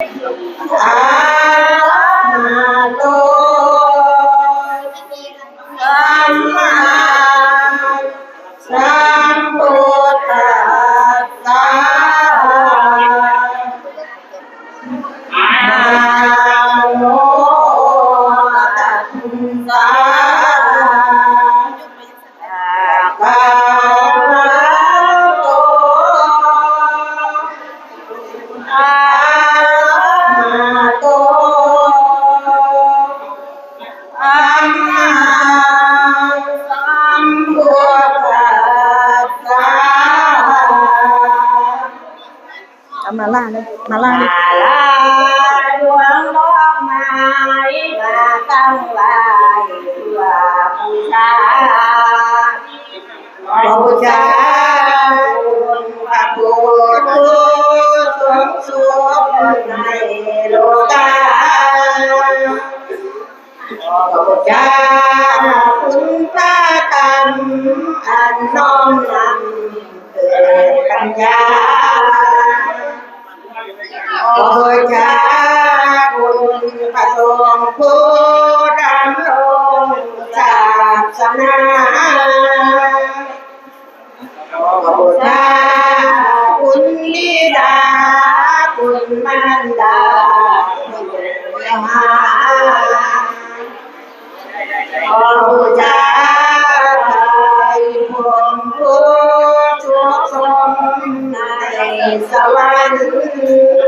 อะระหะโตสัมมา เอามาล่าเลยมาล่าเลยมาลาดวงดอกไม้มาตั้งไว้เพื่อบูชาบูชาคุณพระพุทธสวงสวงในโลกาบูชาคุณพระธรรมอันน้อมนำเกิดปัญญา ขอจาคุณพระทรงผู้ดำรงศาสนาขอจาคุณบิดาคุณมารดาคุณยาขอจาผมผู้ทุกสมในสวรรค์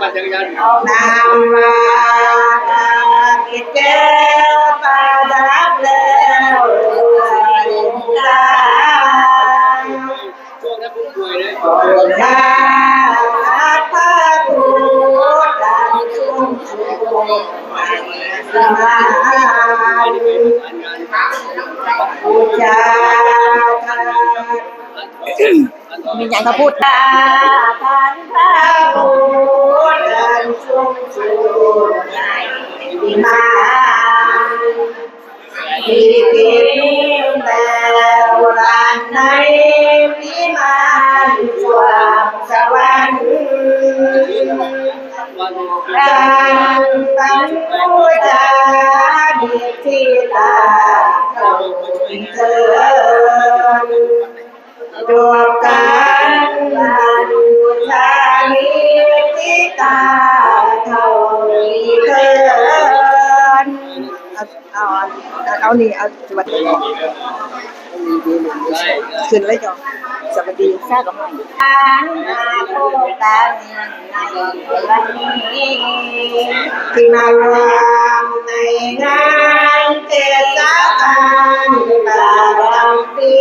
วันจักรยานามากิจแก้วประดับแล้วตาช่วงนั้นผมป่วยเลยขอลาพระพุทธดังชุ่มชูสมาบูชา มีอย่างเขาพูดตาทันพระพุทธดังชุ่มชูในวิมาที่กินแล้วรันในวิมานสว่างสวรรค์การตั้งผู้จาดีที่ตาเข้าเถิน ดวงกันนันชาลิที่ตาเท่านี้เถินเอาเอานี่เอาสวัสดีได้ขึ้นเลยจ้ะสวัสดีทราบกับมันการมาพบกันในวันนี้ที่มารวมในงานเทศกาลประจำปี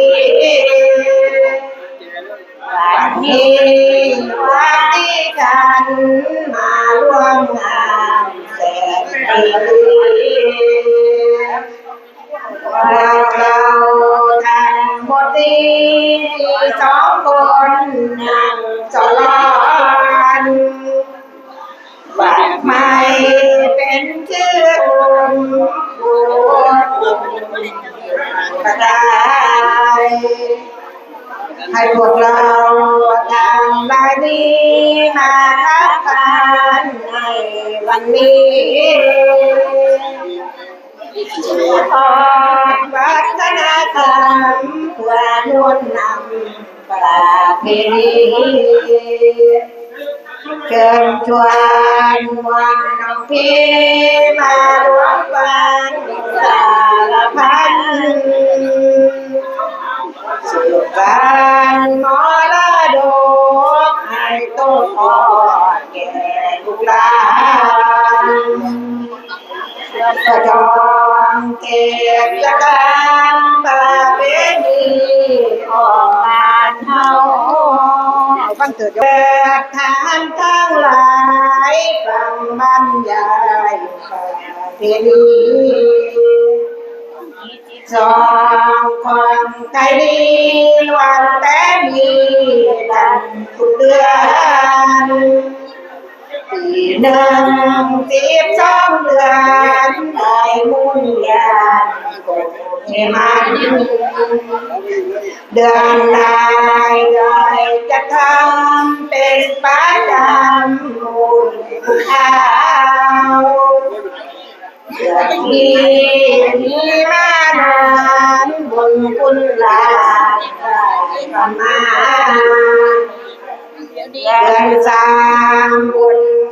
กันมาร่วมงานแสนดีเราเราทั้งหมดนี้สองคนนั่งสลอน ขอวัฒนธรรมเพื่อนุนนำประเพณีเชิญชวนวันน้องพี่มารวมฟังสารพันสุการมรดกให้โตพอแก่ลูกหลานประจอง เก็บจะการประเพณีของบ้านเฮาฟังเถิดเปิดทานทั้งหลายฟังบรรยายประเพณีสองคนไทยดีวันแต่มีดันทุกเดือน ปีหนึ่งสิบสองเดือนได้มุนยานกดให้มันเดือนลายเลยจะทำเป็นประจำมูลข้าวเดือนนี้มีมานานบุญคุณลาประมาณเดือนสามบุญ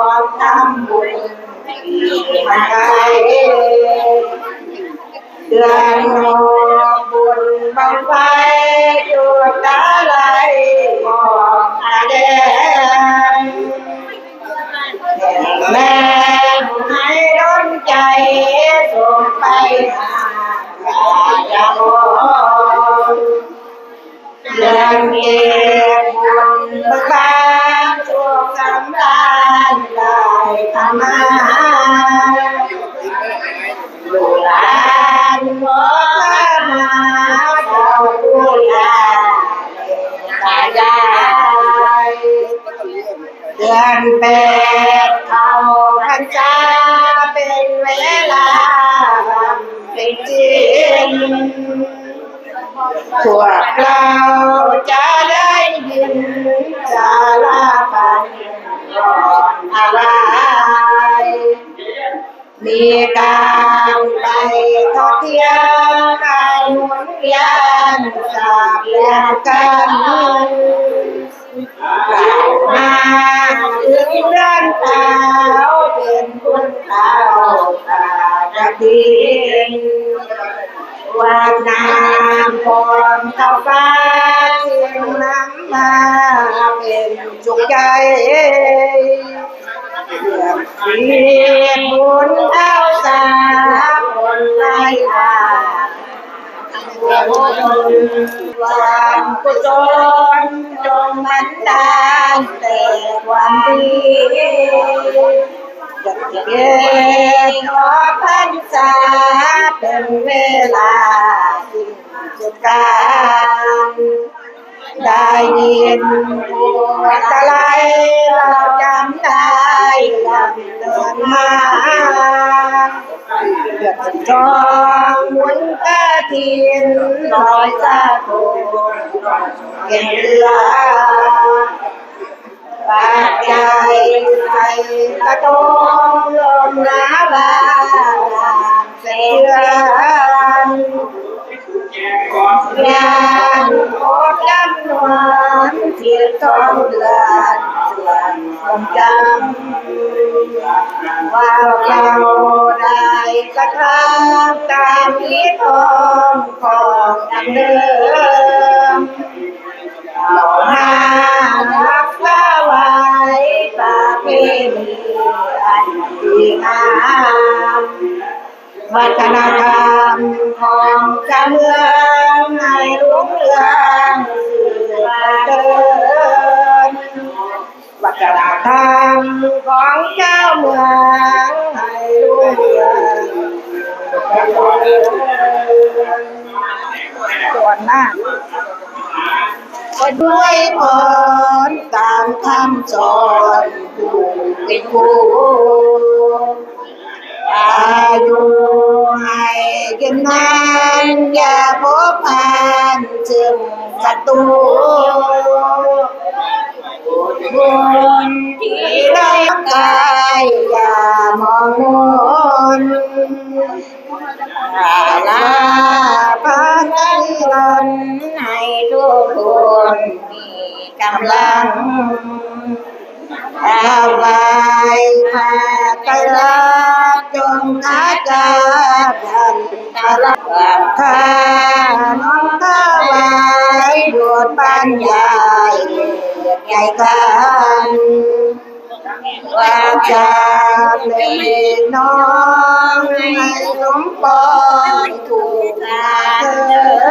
องทำบุญที่มาไกลเดือนหกบุญบังไฟจุดตาไหลมองตาแดงแม่ให้ร้อนใจส่งไปหาอย่าบอนเดือนเกียรบุญบังไฟ นแปดเข้าพรรษาเป็นเวลารำเป็นจริงพวกเราจะได้ยินสารพันก่อนอะไรมีการไปทอดเทียมการหมุนเวียนสับเปลี่ยนกันกล่าวมา ถึงเรื่องเท้าเป็นคุณเท้าตาจะดินวาดน้ำพรมเข้าฟ้าเสียงน้ำมาเป็นจุกใจเรียกเสียงบุญ ความกุศลจงบันดาลแต่ความดีจะเก็บขอพันษาเป็นเวลาสิ้นสุดกาลได้ยินปวดอะไรเราจำได้ลำเดินมา เดือดจองหมุนกระทินลอยสะโพกเก็บเรือปากใจใส่กระทงลมหนาวบานเสียนงานโอดจำนวนเทียทองเดือนส่วน ความจำว่าเราได้กระทำตามนิทองของดังเดิมเรามารักษาไว้ประเพณีอันดีงามวัฒนธรรมของชาเมืองให้รุ่งเรืองสืบเดิน วัฒนธรรมของเจ้าเมืองให้รุ่งเรืองส่วนหน้าด้วยพรตามคำสอนผู้เป็นครูอายุให้ยืนนานอย่าพบผ่านจึงศัตรู บุญที่ได้กายอย่ามองมนอาลาพาใจรันให้ทุกคนมีกำลังอาไว้มาใจรักจงอาจารย์ตลอดความข้าน้องข้าไว้โดดปัญญา กันว่าจากเล็กน้องให้สมปองถูกทางเธอ